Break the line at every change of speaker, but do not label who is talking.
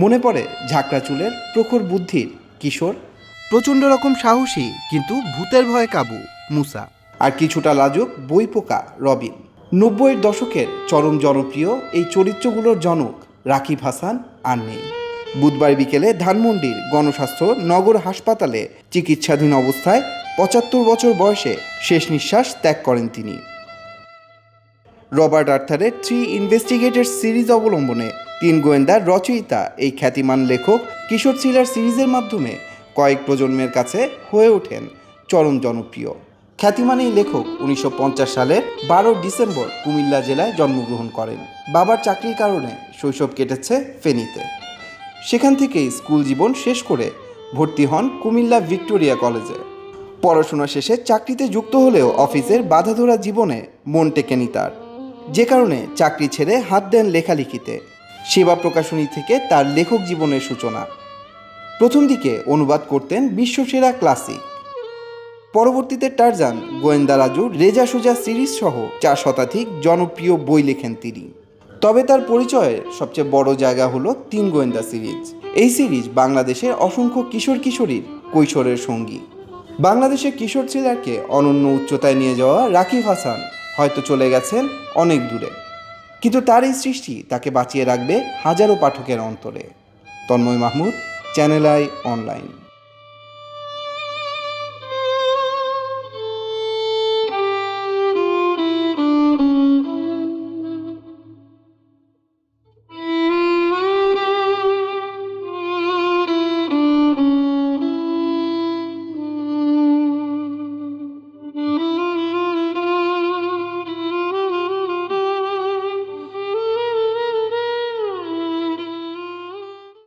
মনে পড়ে ঝাঁকড়া চুলের প্রখর বুদ্ধির কিশোর।
প্রচণ্ড রকম সাহসী, কিন্তু ভূতের ভয়ে কাবু, মুসা।
আর কিছুটা লাজুক, বইপোকা রবিন। নব্বইয়ের দশকের চরম জনপ্রিয় এই চরিত্রগুলোর জনক রাকিব হাসান আর নেই। বুধবার বিকেলে ধানমন্ডির গণস্বাস্থ্য নগর হাসপাতালে চিকিৎসাধীন অবস্থায় পঁচাত্তর বছর বয়সে শেষ নিঃশ্বাস ত্যাগ করেন তিনি। রবার্ট আর্থারের থ্রি ইনভেস্টিগেটেড সিরিজ অবলম্বনে তিন গোয়েন্দার রচয়িতা এই খ্যাতিমান লেখক কিশোর থ্রিলার সিরিজের মাধ্যমে কয়েক প্রজন্মের কাছে হয়ে ওঠেন চরম জনপ্রিয়। খ্যাতিমান এই লেখক উনিশশো সালের বারো ডিসেম্বর কুমিল্লা জেলায় জন্মগ্রহণ করেন। বাবার চাকরির কারণে শৈশব কেটেছে ফেনীতে। সেখান থেকেই স্কুল জীবন শেষ করে ভর্তি হন কুমিল্লা ভিক্টোরিয়া কলেজে। পড়াশোনা শেষে চাকরিতে যুক্ত হলেও অফিসের বাধাধরা জীবনে মন টেকেনি তার। যে কারণে চাকরি ছেড়ে হাত দেন লেখালেখিতে, সেবা প্রকাশনী থেকে তার লেখক জীবনের সূচনা। প্রথম দিকে অনুবাদ করতেন বিশ্বসেরা ক্লাসিক। পরবর্তীতে টারজান, গোয়েন্দা রাজু, রেজা সোজা সিরিজ সহ চার শতাধিক জনপ্রিয় বই লেখেন তিনি। তবে তার পরিচয়ের সবচেয়ে বড় জায়গা হলো তিন গোয়েন্দা সিরিজ। এই সিরিজ বাংলাদেশের অসংখ্য কিশোর কিশোরীর কৈশোরের সঙ্গী। বাংলাদেশের কিশোর থ্রিলারকে অনন্য উচ্চতায় নিয়ে যাওয়া রাকিব হাসান হয়তো চলে গেছেন অনেক দূরে। কিন্তু তার এই সৃষ্টি তাকে বাঁচিয়ে রাখবে হাজারো পাঠকের অন্তরে। Tanmoy Mahmud, channel I online.